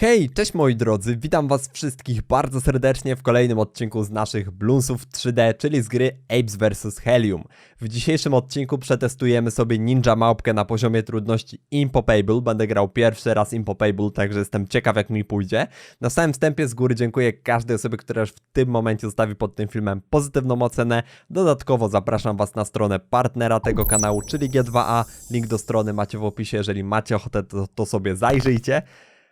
Hej, cześć moi drodzy, witam was wszystkich bardzo serdecznie w kolejnym odcinku z naszych Bloonsów 3D, czyli z gry Apes vs Helium. W dzisiejszym odcinku przetestujemy sobie Ninja Małpkę na poziomie trudności Impopable, będę grał pierwszy raz Impopable, także jestem ciekaw jak mi pójdzie. Na samym wstępie z góry dziękuję każdej osobie, która już w tym momencie zostawi pod tym filmem pozytywną ocenę. Dodatkowo zapraszam was na stronę partnera tego kanału, czyli G2A, link do strony macie w opisie, jeżeli macie ochotę to, to sobie zajrzyjcie.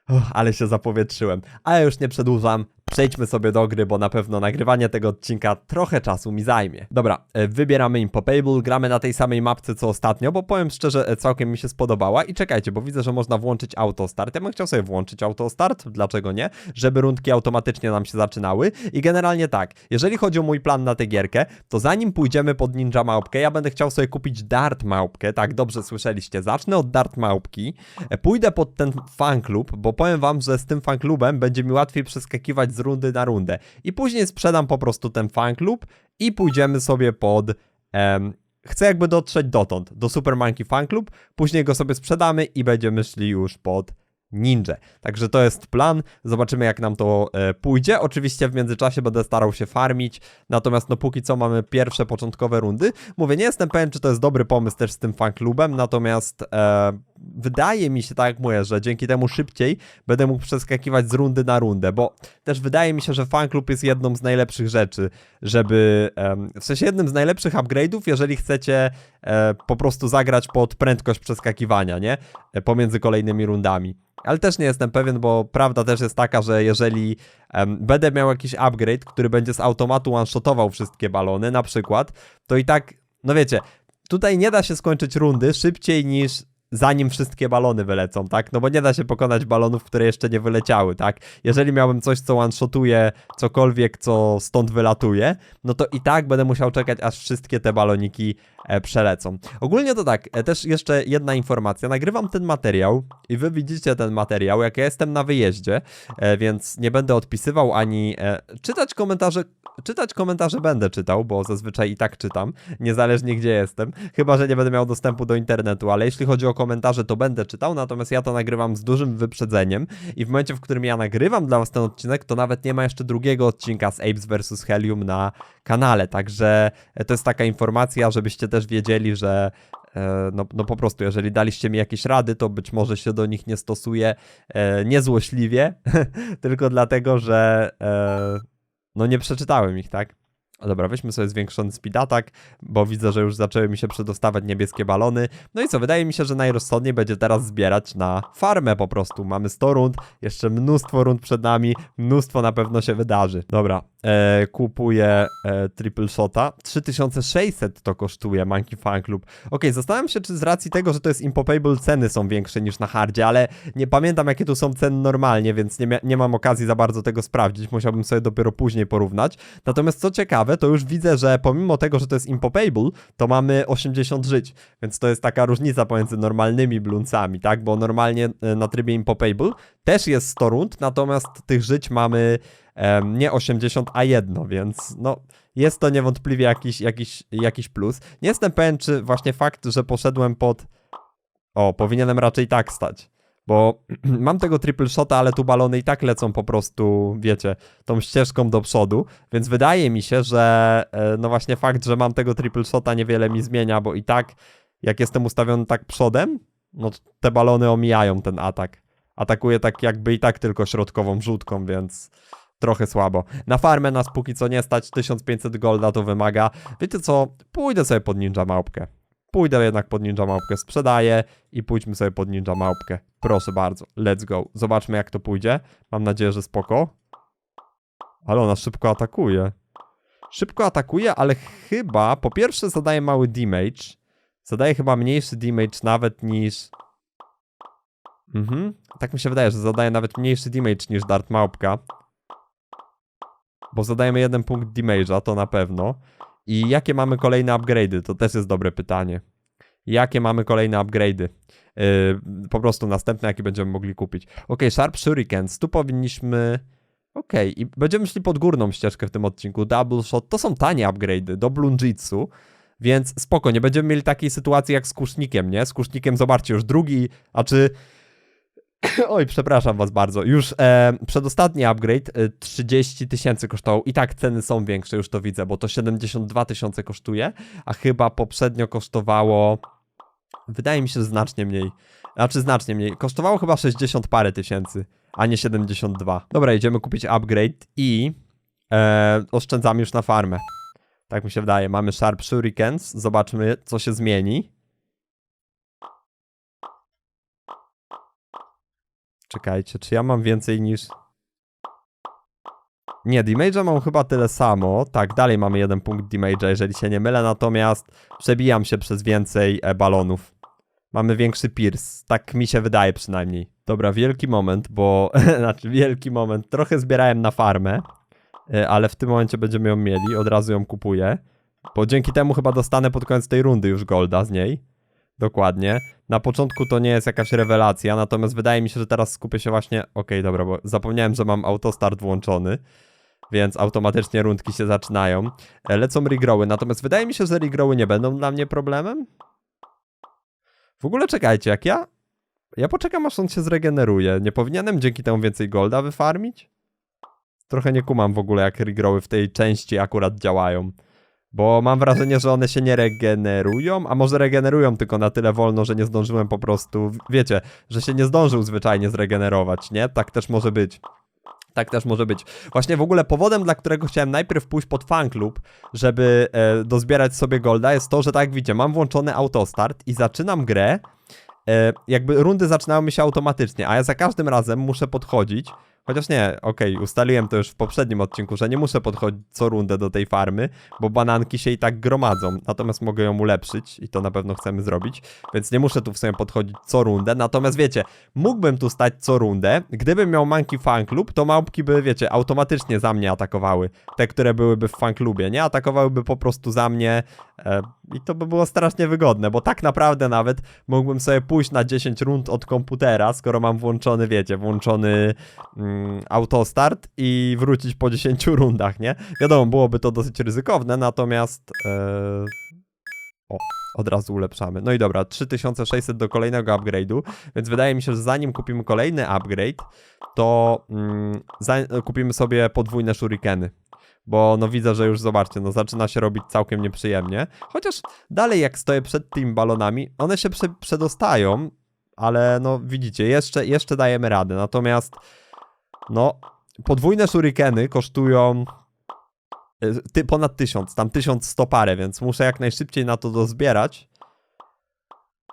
Uff, ale się zapowietrzyłem. A ja już nie przedłużam. Przejdźmy sobie do gry, bo na pewno nagrywanie tego odcinka trochę czasu mi zajmie. Dobra, e, wybieramy Impopable, gramy na tej samej mapce co ostatnio, bo powiem szczerze, e, całkiem mi się spodobała. I czekajcie, bo widzę, że można włączyć autostart. Ja bym chciał sobie włączyć autostart, dlaczego nie? Żeby rundki automatycznie nam się zaczynały. I generalnie tak, jeżeli chodzi o mój plan na tę gierkę, to zanim pójdziemy pod Ninja Małpkę, ja będę chciał sobie kupić Dart Małpkę. Tak, dobrze słyszeliście. Zacznę od Dart Małpki, e, pójdę pod ten fanklub, bo powiem wam, że z tym fanklubem będzie mi łatwiej przeskakiwać z rundy na rundę. I później sprzedam po prostu ten fanklub i pójdziemy sobie pod... Em, chcę jakby dotrzeć dotąd, do Super Monkey Fan Club, później go sobie sprzedamy i będziemy szli już pod Ninja. Także to jest plan, zobaczymy jak nam to e, pójdzie. Oczywiście w międzyczasie będę starał się farmić, natomiast no póki co mamy pierwsze początkowe rundy. Mówię, nie jestem pewien, czy to jest dobry pomysł też z tym fanklubem, natomiast e, wydaje mi się, tak jak mówię, że dzięki temu szybciej będę mógł przeskakiwać z rundy na rundę, bo też wydaje mi się, że fanklub jest jedną z najlepszych rzeczy, żeby, em, w sensie jednym z najlepszych upgrade'ów, jeżeli chcecie e, po prostu zagrać pod prędkość przeskakiwania, nie? E, pomiędzy kolejnymi rundami. Ale też nie jestem pewien, bo prawda też jest taka, że jeżeli em, będę miał jakiś upgrade, który będzie z automatu one-shotował wszystkie balony, na przykład, to i tak, no wiecie, tutaj nie da się skończyć rundy szybciej niż zanim wszystkie balony wylecą, tak? No bo nie da się pokonać balonów, które jeszcze nie wyleciały, tak? Jeżeli miałbym coś, co one-shotuje cokolwiek, co stąd wylatuje, no to i tak będę musiał czekać, aż wszystkie te baloniki e, przelecą. Ogólnie to tak, e, też jeszcze jedna informacja. Nagrywam ten materiał i wy widzicie ten materiał, jak ja jestem na wyjeździe, e, więc nie będę odpisywał ani czytać komentarze. Czytać komentarze będę czytał, bo zazwyczaj i tak czytam, niezależnie gdzie jestem. Chyba, że nie będę miał dostępu do internetu, ale jeśli chodzi o komentarze, to będę czytał, natomiast ja to nagrywam z dużym wyprzedzeniem i w momencie, w którym ja nagrywam dla was ten odcinek, to nawet nie ma jeszcze drugiego odcinka z Apes vs Helium na kanale, także e, to jest taka informacja, żebyście też wiedzieli, że e, no, no po prostu, jeżeli daliście mi jakieś rady, to być może się do nich nie stosuję e, niezłośliwie, tylko dlatego, że no nie przeczytałem ich, tak? Dobra, weźmy sobie zwiększony speed attack, bo widzę, że już zaczęły mi się przedostawać niebieskie balony. No i co, wydaje mi się, że najrozsądniej będzie teraz zbierać na farmę po prostu. Mamy 100 rund, jeszcze mnóstwo rund przed nami, mnóstwo na pewno się wydarzy. Dobra, e, kupuję e, triple shota. 3600 to kosztuje Monkey Fan Club. Okej, zastanawiam się, czy z racji tego, że to jest impopable, ceny są większe niż na hardzie, ale nie pamiętam, jakie tu są ceny normalnie, więc nie, nie mam okazji za bardzo tego sprawdzić. Musiałbym sobie dopiero później porównać. Natomiast co ciekawe, to już widzę, że pomimo tego, że to jest impopable, to mamy 80 żyć, więc to jest taka różnica pomiędzy normalnymi bluncami, tak? Bo normalnie e, na trybie impopable też jest 100 rund, natomiast tych żyć mamy em, nie 80, a jedno, więc no jest to niewątpliwie jakiś, jakiś, jakiś plus. Nie jestem pewien, czy właśnie fakt, że poszedłem pod... O, powinienem raczej tak stać. Bo mam tego triple shota, ale tu balony i tak lecą po prostu, wiecie, tą ścieżką do przodu, więc wydaje mi się, że e, no właśnie fakt, że mam tego triple shota niewiele mi zmienia, bo i tak jak jestem ustawiony tak przodem, no te balony omijają ten atak. Atakuje tak jakby i tak tylko środkową wrzutką, więc trochę słabo. Na farmę nas póki co nie stać, 1500 golda to wymaga. Wiecie co, pójdę sobie pod Ninja Małpkę. Pójdę jednak pod Ninja Małpkę, sprzedaję i pójdźmy sobie pod Ninja Małpkę. Proszę bardzo, let's go. Zobaczmy jak to pójdzie. Mam nadzieję, że spoko. Ale ona szybko atakuje. Szybko atakuje, ale chyba po pierwsze zadaje mały damage. Zadaje chyba mniejszy damage nawet niż... Mhm. Tak mi się wydaje, że zadaje nawet mniejszy damage niż Dart Małpka. Bo zadajemy jeden punkt damage'a, to na pewno. I jakie mamy kolejne upgrade'y? To też jest dobre pytanie. Jakie mamy kolejne upgrade'y? Yy, po prostu następne, jakie będziemy mogli kupić. Ok, Sharp Shurikens, tu powinniśmy... Okej, i będziemy szli pod górną ścieżkę w tym odcinku. Double Shot, to są tanie upgrade'y do Blunjitsu, więc spoko, nie będziemy mieli takiej sytuacji jak z kusznikiem, nie? Z kusznikiem, zobaczcie, już drugi, a czy Oj, przepraszam was bardzo. Już e, przedostatni upgrade e, 30 tysięcy kosztował. I tak ceny są większe, już to widzę, bo to 72 tysiące kosztuje, a chyba poprzednio kosztowało. Wydaje mi się, znacznie mniej. Znaczy znacznie mniej. Kosztowało chyba 60 parę tysięcy, a nie 72. Dobra, idziemy kupić upgrade i e, oszczędzamy już na farmę. Tak mi się wydaje. Mamy Sharp Shurikens. Zobaczmy, co się zmieni. Czekajcie, czy ja mam więcej niż... Nie, damage'a mam chyba tyle samo. Tak, dalej mamy jeden punkt damage'a, jeżeli się nie mylę, natomiast przebijam się przez więcej e, balonów. Mamy większy pierce, tak mi się wydaje przynajmniej. Dobra, wielki moment, bo... znaczy, wielki moment. Trochę zbierałem na farmę, e, ale w tym momencie będziemy ją mieli, od razu ją kupuję. Bo dzięki temu chyba dostanę pod koniec tej rundy już golda z niej. Dokładnie. Na początku to nie jest jakaś rewelacja, natomiast wydaje mi się, że teraz skupię się właśnie... Okej, dobra, bo zapomniałem, że mam autostart włączony, więc automatycznie rundki się zaczynają. E, Lecą regrowy, natomiast wydaje mi się, że regrowy nie będą dla mnie problemem. W ogóle czekajcie, jak ja... Ja poczekam, aż on się zregeneruje. Nie powinienem dzięki temu więcej golda wyfarmić? Trochę nie kumam w ogóle, jak regrowy w tej części akurat działają. Bo mam wrażenie, że one się nie regenerują, a może regenerują tylko na tyle wolno, że nie zdążyłem po prostu, wiecie, że się nie zdążył zwyczajnie zregenerować, nie? Tak też może być. Tak też może być. Właśnie w ogóle powodem, dla którego chciałem najpierw pójść pod fanklub, żeby e, dozbierać sobie golda, jest to, że tak jak widzicie, mam włączony autostart i zaczynam grę, e, jakby rundy zaczynają mi się automatycznie, a ja za każdym razem muszę podchodzić, chociaż nie, okej, ustaliłem to już w poprzednim odcinku, że nie muszę podchodzić co rundę do tej farmy, bo bananki się i tak gromadzą, natomiast mogę ją ulepszyć i to na pewno chcemy zrobić, więc nie muszę tu w sumie podchodzić co rundę, natomiast wiecie, mógłbym tu stać co rundę, gdybym miał Monkey Fan Club, to małpki by, wiecie, automatycznie za mnie atakowały, te, które byłyby w fanklubie, nie? Atakowałyby po prostu za mnie e, i to by było strasznie wygodne, bo tak naprawdę nawet mógłbym sobie pójść na 10 rund od komputera, skoro mam włączony, wiecie, włączony mm, autostart i wrócić po 10 rundach, nie? Wiadomo, byłoby to dosyć ryzykowne, natomiast e, o, od razu ulepszamy. No i dobra, 3600 do kolejnego upgrade'u, więc wydaje mi się, że zanim kupimy kolejny upgrade, to mm, kupimy sobie podwójne shurikeny. Bo no widzę, że już zobaczcie, no zaczyna się robić całkiem nieprzyjemnie. Chociaż dalej jak stoję przed tymi balonami, one się prze, przedostają, ale no widzicie, jeszcze, jeszcze dajemy radę. Natomiast no podwójne shurikeny kosztują y, ty, ponad 1000, tam 1100 parę, więc muszę jak najszybciej na to dozbierać.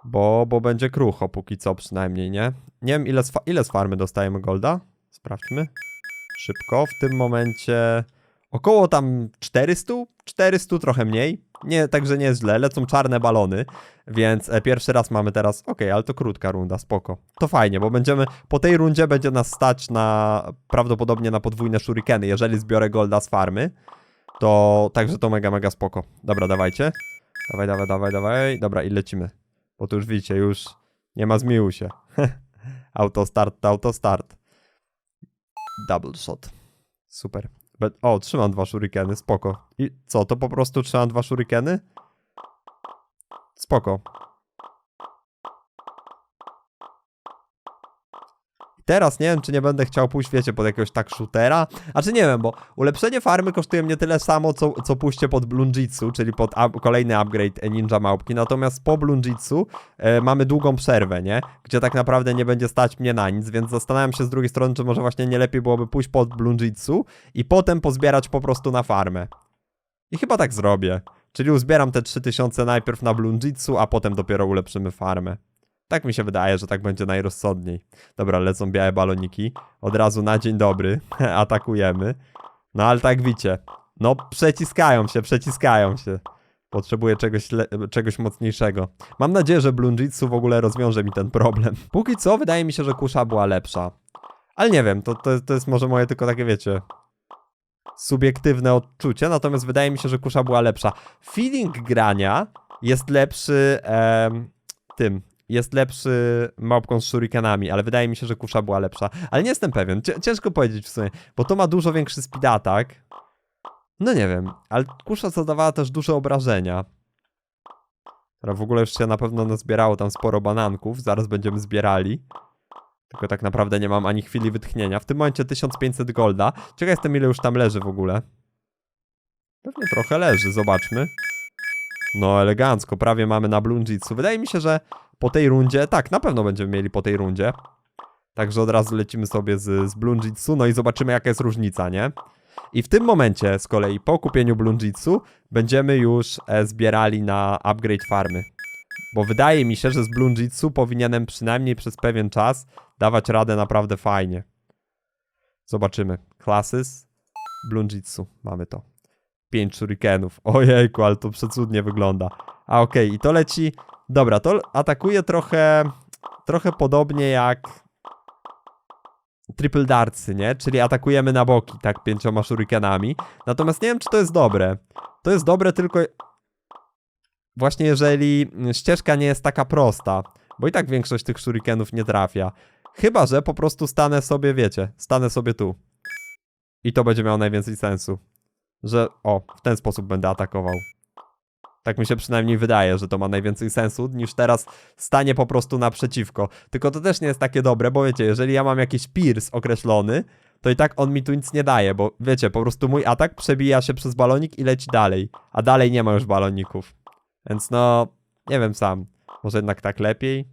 Bo, bo będzie krucho póki co przynajmniej, nie? Nie wiem ile z, ile z farmy dostajemy golda. Sprawdźmy. Szybko. W tym momencie około tam 400? 400 trochę mniej. Nie, także nie jest źle. Lecą czarne balony, więc e, pierwszy raz mamy teraz. Okej, ale to krótka runda, spoko. To fajnie, bo będziemy. Po tej rundzie będzie nas stać na prawdopodobnie na podwójne shurikeny, jeżeli zbiorę golda z farmy. To także to mega, mega spoko. Dobra, dawajcie. Dawaj, dawaj, dawaj, dawaj. Dobra, i lecimy. Bo tu już widzicie, już nie ma zmiłuj się. autostart, to autostart. Double shot. Super. O, trzymam dwa shurikeny, spoko. I co, to po prostu trzymam dwa shurikeny? Spoko. Teraz nie wiem, czy nie będę chciał pójść, wiecie, pod jakiegoś tak shootera. A czy nie wiem, bo ulepszenie farmy kosztuje mnie tyle samo, co, co pójście pod Blunjitsu, czyli pod up, kolejny upgrade Ninja Małpki. Natomiast po Blunjitsu e, mamy długą przerwę, nie? Gdzie tak naprawdę nie będzie stać mnie na nic, więc zastanawiam się z drugiej strony, czy może właśnie nie lepiej byłoby pójść pod Blunjitsu i potem pozbierać po prostu na farmę. I chyba tak zrobię. Czyli uzbieram te 3000 najpierw na Blunjitsu, a potem dopiero ulepszymy farmę. Tak mi się wydaje, że tak będzie najrozsądniej. Dobra, lecą białe baloniki. Od razu na dzień dobry atakujemy. No ale tak widzicie. No przeciskają się, przeciskają się. Potrzebuję czegoś, czegoś mocniejszego. Mam nadzieję, że Blunjitsu w ogóle rozwiąże mi ten problem. Póki co wydaje mi się, że kusza była lepsza. Ale nie wiem, to, to, to jest może moje tylko takie, wiecie, subiektywne odczucie, natomiast wydaje mi się, że kusza była lepsza. Feeling grania jest lepszy em, tym, jest lepszy małpką z shurikenami, ale wydaje mi się, że kusza była lepsza. Ale nie jestem pewien, Cię- ciężko powiedzieć w sumie, bo to ma dużo większy speed attack. No nie wiem, ale kusza zadawała też duże obrażenia. Która w ogóle już się na pewno nazbierało tam sporo bananków, zaraz będziemy zbierali. Tylko tak naprawdę nie mam ani chwili wytchnienia. W tym momencie 1500 golda. Ciekaw jestem ile już tam leży w ogóle. Pewnie trochę leży, zobaczmy. No elegancko, prawie mamy na Blunjitsu. Wydaje mi się, że po tej rundzie, tak, na pewno będziemy mieli po tej rundzie. Także od razu lecimy sobie z, z Blunjitsu, no i zobaczymy jaka jest różnica, nie? I w tym momencie z kolei po kupieniu Blunjitsu będziemy już e, zbierali na upgrade farmy. Bo wydaje mi się, że z Blunjitsu powinienem przynajmniej przez pewien czas dawać radę naprawdę fajnie. Zobaczymy. Classes. Blunjitsu. Mamy to. 5 shurikenów. Ojejku, ale to przecudnie wygląda. A okej, i to leci... Dobra, to atakuje trochę... Trochę podobnie jak... Triple dartsy, nie? Czyli atakujemy na boki, tak, pięcioma shurikenami. Natomiast nie wiem, czy to jest dobre. To jest dobre tylko... Właśnie jeżeli ścieżka nie jest taka prosta. Bo i tak większość tych shurikenów nie trafia. Chyba, że po prostu stanę sobie, wiecie, stanę sobie tu. I to będzie miało najwięcej sensu. Że, o, w ten sposób będę atakował. Tak mi się przynajmniej wydaje, że to ma najwięcej sensu, niż teraz stanie po prostu naprzeciwko. Tylko to też nie jest takie dobre, bo wiecie, jeżeli ja mam jakiś pierce określony, to i tak on mi tu nic nie daje, bo wiecie, po prostu mój atak przebija się przez balonik i leci dalej. A dalej nie ma już baloników. Więc no, nie wiem sam. Może jednak tak lepiej?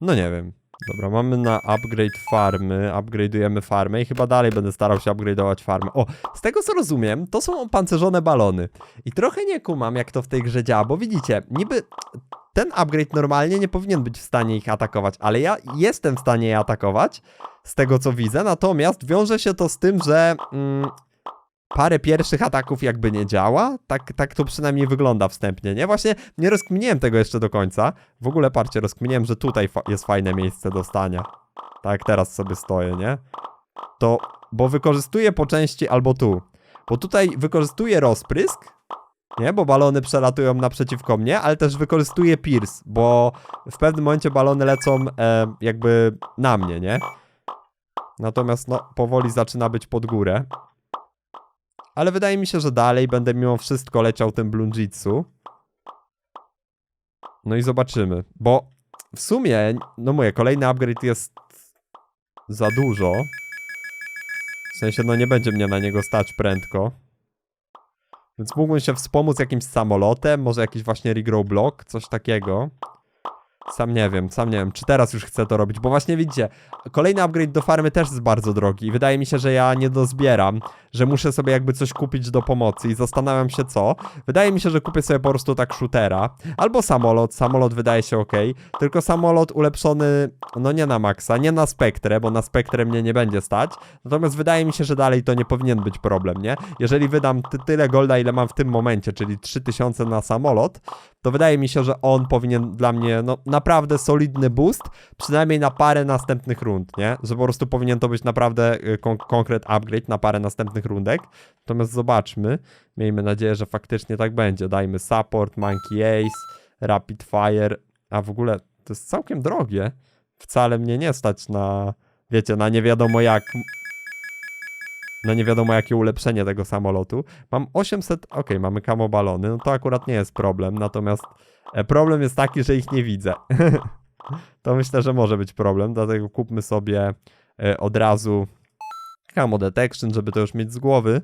No nie wiem. Dobra, mamy na upgrade farmy, upgrade'ujemy farmę i chyba dalej będę starał się upgrade'ować farmę. O, z tego co rozumiem, to są opancerzone balony. I trochę nie kumam, jak to w tej grze działa, bo widzicie, niby ten upgrade normalnie nie powinien być w stanie ich atakować, ale ja jestem w stanie je atakować, z tego co widzę, natomiast wiąże się to z tym, że mm, parę pierwszych ataków jakby nie działa, tak, tak to przynajmniej wygląda wstępnie, nie? Właśnie nie rozkminiłem tego jeszcze do końca, w ogóle patrzcie, rozkminiłem, że tutaj fa jest fajne miejsce do stania, tak teraz sobie stoję, nie? To, bo wykorzystuję po części albo tu, bo tutaj wykorzystuję rozprysk, nie? Bo balony przelatują naprzeciwko mnie, ale też wykorzystuję pierce, bo w pewnym momencie balony lecą e, jakby na mnie, nie? Natomiast no, powoli zaczyna być pod górę. Ale wydaje mi się, że dalej będę mimo wszystko leciał tym Blunjitsu. No i zobaczymy, bo w sumie, no mówię, kolejny upgrade jest za dużo. W sensie, no nie będzie mnie na niego stać prędko. Więc mógłbym się wspomóc jakimś samolotem, może jakiś właśnie regrow block, coś takiego. Sam nie wiem, sam nie wiem, czy teraz już chcę to robić, bo właśnie widzicie, kolejny upgrade do farmy też jest bardzo drogi i wydaje mi się, że ja nie dozbieram, że muszę sobie jakby coś kupić do pomocy i zastanawiam się co. Wydaje mi się, że kupię sobie po prostu tak shootera, albo samolot, samolot wydaje się ok, tylko samolot ulepszony, no nie na maksa, nie na spektrę, bo na spektrę mnie nie będzie stać, natomiast wydaje mi się, że dalej to nie powinien być problem, nie? Jeżeli wydam ty tyle golda, ile mam w tym momencie, czyli 3000 na samolot, to wydaje mi się, że on powinien dla mnie, no naprawdę solidny boost, przynajmniej na parę następnych rund, nie? Że po prostu powinien to być naprawdę y, kon konkret upgrade na parę następnych rundek. Natomiast zobaczmy, miejmy nadzieję, że faktycznie tak będzie. Dajmy support, monkey ace, rapid fire, a w ogóle to jest całkiem drogie. Wcale mnie nie stać na, wiecie, na nie wiadomo jak na nie wiadomo jakie ulepszenie tego samolotu. Mam 800, ok, mamy kamobalony, no to akurat nie jest problem, natomiast e, problem jest taki, że ich nie widzę. to myślę, że może być problem, dlatego kupmy sobie e, od razu camo detection, żeby to już mieć z głowy.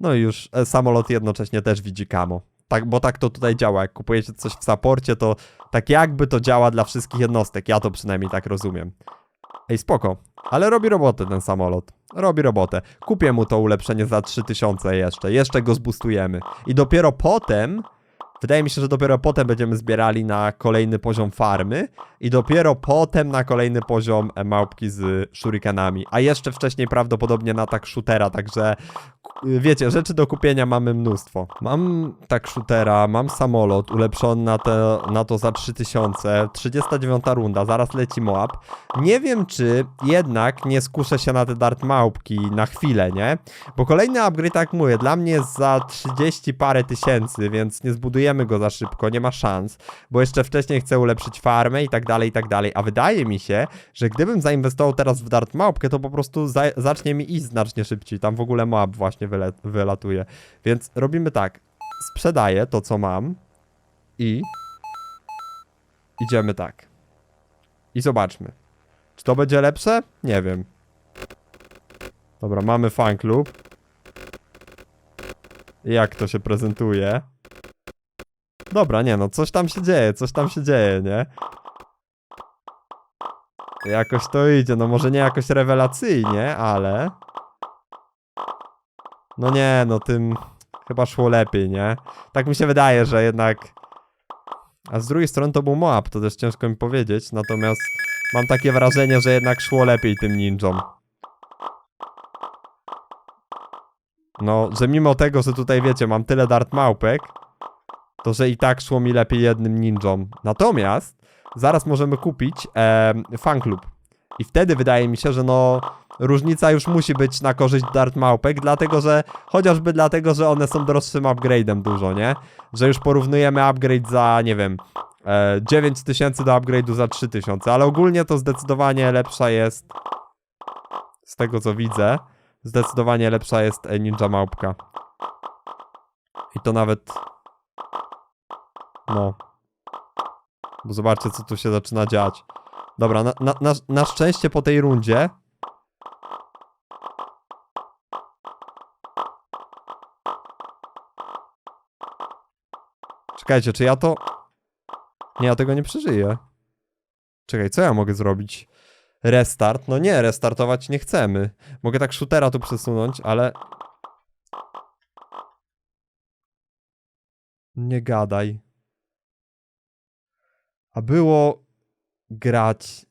No i już e, samolot jednocześnie też widzi camo. Tak, bo tak to tutaj działa. Jak kupujecie coś w saporcie, to tak jakby to działa dla wszystkich jednostek. Ja to przynajmniej tak rozumiem. Ej, spoko. Ale robi robotę ten samolot. Robi robotę. Kupię mu to ulepszenie za 3000 jeszcze. Jeszcze go zbustujemy. I dopiero potem... Wydaje mi się, że dopiero potem będziemy zbierali na kolejny poziom farmy i dopiero potem na kolejny poziom małpki z shurikenami, a jeszcze wcześniej prawdopodobnie na tak shootera, także wiecie, rzeczy do kupienia mamy mnóstwo. Mam tak shootera, mam samolot ulepszony na, te, na to za 3000, 39 runda, zaraz leci Moab. Nie wiem, czy jednak nie skuszę się na te dart małpki na chwilę, nie? Bo kolejny upgrade, tak mówię, dla mnie jest za 30 parę tysięcy, więc nie zbudujemy go za szybko, nie ma szans, bo jeszcze wcześniej chcę ulepszyć farmę i tak dalej, i tak dalej, a wydaje mi się, że gdybym zainwestował teraz w dart małpkę, to po prostu za zacznie mi iść znacznie szybciej, tam w ogóle Moab właśnie wyle wylatuje, więc robimy tak, sprzedaję to, co mam i idziemy tak. I zobaczmy. Czy to będzie lepsze? Nie wiem. Dobra, mamy fan klub. Jak to się prezentuje? Dobra, nie no, coś tam się dzieje, coś tam się dzieje, nie? Jakoś to idzie, no może nie jakoś rewelacyjnie, ale... No nie, no tym chyba szło lepiej, nie? Tak mi się wydaje, że jednak... A z drugiej strony to był Moab, to też ciężko mi powiedzieć, natomiast mam takie wrażenie, że jednak szło lepiej tym ninjom. No, że mimo tego, że tutaj wiecie, mam tyle dart małpek, to że i tak szło mi lepiej jednym ninjom. Natomiast zaraz możemy kupić em, fanklub. I wtedy wydaje mi się, że no różnica już musi być na korzyść dart małpek, dlatego że chociażby dlatego, że one są droższym upgrade'em dużo, nie? Że już porównujemy upgrade za, nie wiem, e, 9000 do upgrade'u za 3000, ale ogólnie to zdecydowanie lepsza jest z tego co widzę, zdecydowanie lepsza jest e, ninja małpka. I to nawet no. Bo zobaczcie, co tu się zaczyna dziać. Dobra, na, na, na, na szczęście po tej rundzie. Czekajcie, czy ja to. Nie, ja tego nie przeżyję. Czekaj, co ja mogę zrobić? Restart? No nie, restartować nie chcemy. Mogę tak shootera tu przesunąć, ale. Nie gadaj. A było grać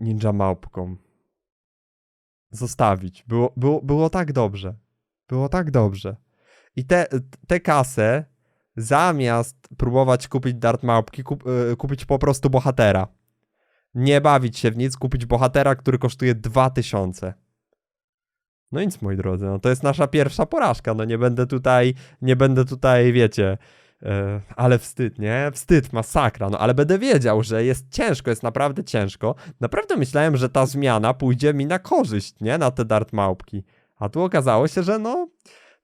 ninja małpką. Zostawić. Było, było, było tak dobrze. Było tak dobrze. I te, te kasę zamiast próbować kupić dart małpki, kup, y, kupić po prostu bohatera. Nie bawić się w nic, kupić bohatera, który kosztuje 2000. No nic, moi drodzy, no to jest nasza pierwsza porażka. No nie będę tutaj, nie będę tutaj, wiecie, e, ale wstyd, nie? Wstyd, masakra. No ale będę wiedział, że jest ciężko, jest naprawdę ciężko. Naprawdę myślałem, że ta zmiana pójdzie mi na korzyść, nie? Na te dart małpki. A tu okazało się, że no.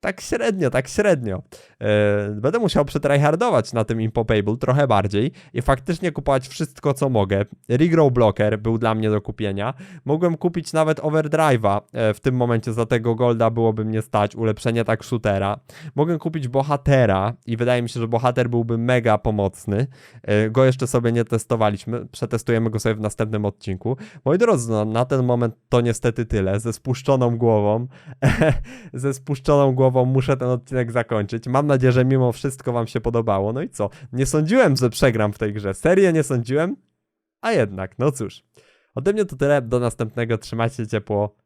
Tak średnio, tak średnio. E, będę musiał przetryhardować na tym Impopable trochę bardziej i faktycznie kupować wszystko, co mogę. Regrow Blocker był dla mnie do kupienia. Mogłem kupić nawet Overdrive'a. E, w tym momencie za tego golda byłoby mnie stać. Ulepszenie tak shootera. Mogłem kupić Bohatera i wydaje mi się, że Bohater byłby mega pomocny. E, go jeszcze sobie nie testowaliśmy. Przetestujemy go sobie w następnym odcinku. Moi drodzy, no, na ten moment to niestety tyle. Ze spuszczoną głową. ze spuszczoną głową muszę ten odcinek zakończyć. Mam nadzieję, że mimo wszystko wam się podobało. No i co? Nie sądziłem, że przegram w tej grze. Serio nie sądziłem? A jednak, no cóż. Ode mnie to tyle. Do następnego. Trzymajcie ciepło.